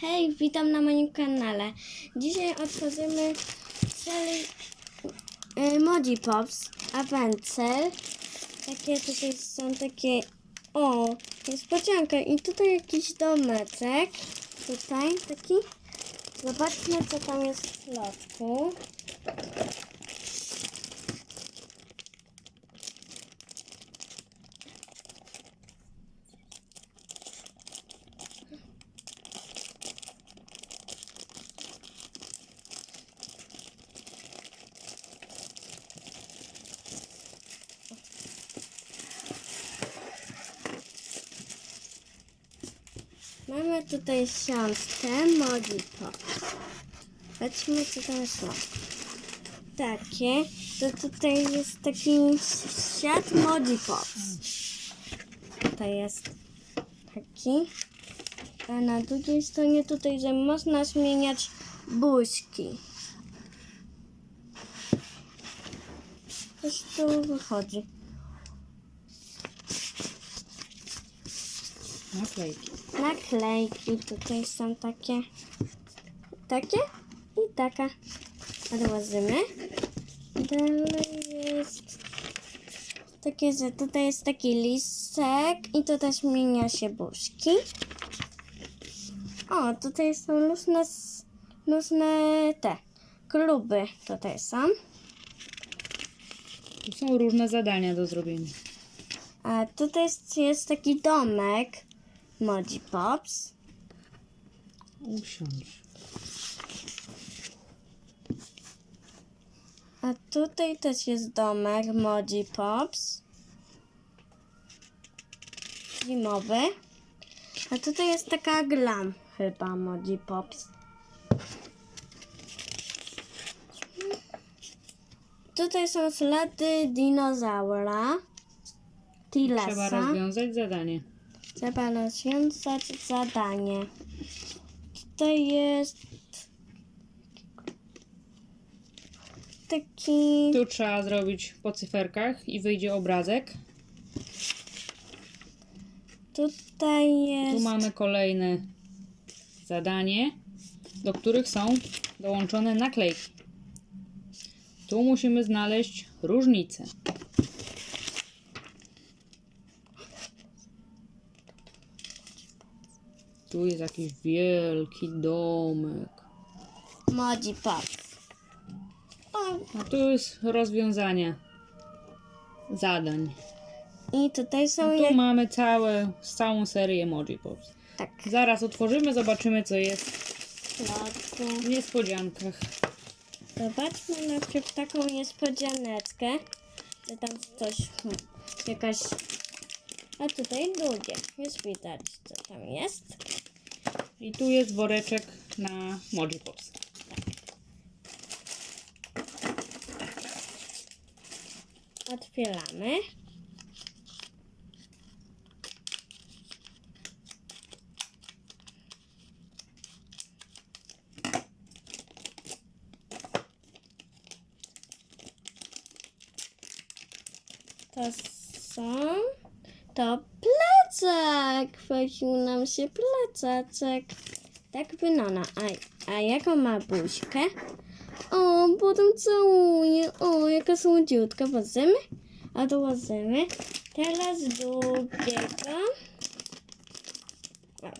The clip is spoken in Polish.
Hej, witam na moim kanale. Dzisiaj otworzymy cel Emoji Pops Avencel. Takie tutaj są takie. O, niespodzianka. I tutaj jakiś domeczek. Tutaj taki. Zobaczmy, co tam jest w środku. Mamy tutaj książkę Emoji Pops. Patrzmy, co tam środku. Takie. To tutaj jest taki świat Emoji Pops. Tutaj jest taki. A na drugiej stronie tutaj, że można zmieniać buźki. Coś tu wychodzi. Naklejki. Naklejki tutaj są takie. Takie i taka. Odłożymy. Dalej jest takie, że tutaj jest taki listek i to też zmienia się buźki. O, tutaj są różne, różne te kluby tutaj są. Tu są różne zadania do zrobienia. A tutaj jest, jest taki domek Moji Pops. Usiądź. A tutaj też jest domek Moji Pops. Zimowy. A tutaj jest taka glam chyba Moji Pops. Tutaj są ślady dinozaura. Trzeba Tilesa. rozwiązać zadanie. Trzeba rozwiązać zadanie. Tutaj jest taki. Tu trzeba zrobić po cyferkach i wyjdzie obrazek. Tutaj Tu jest. mamy kolejne zadanie, do których są dołączone naklejki. Tu musimy znaleźć różnicę. Tu jest jakiś wielki domek. Moji Pop. O, A tu jest rozwiązanie zadań. i tutaj są Tu jak... mamy całe, całą serię Emoji Pops. Tak. Zaraz otworzymy, zobaczymy co jest środku. w niespodziankach. Zobaczmy najpierw taką niespodzianeczkę. Że tam coś. hmm, Jakaś. A tutaj drugie. Już widać, co tam jest. I tu jest woreczek na Moji Pops. Otwieramy. To są. To plecak! Chwycił nam się plecaczek. Tak wygląda. A, a jaką ma buźkę? O, potem całuje. O, jaka słodziutka. Włożymy? A dołożymy. Teraz drugiego. O.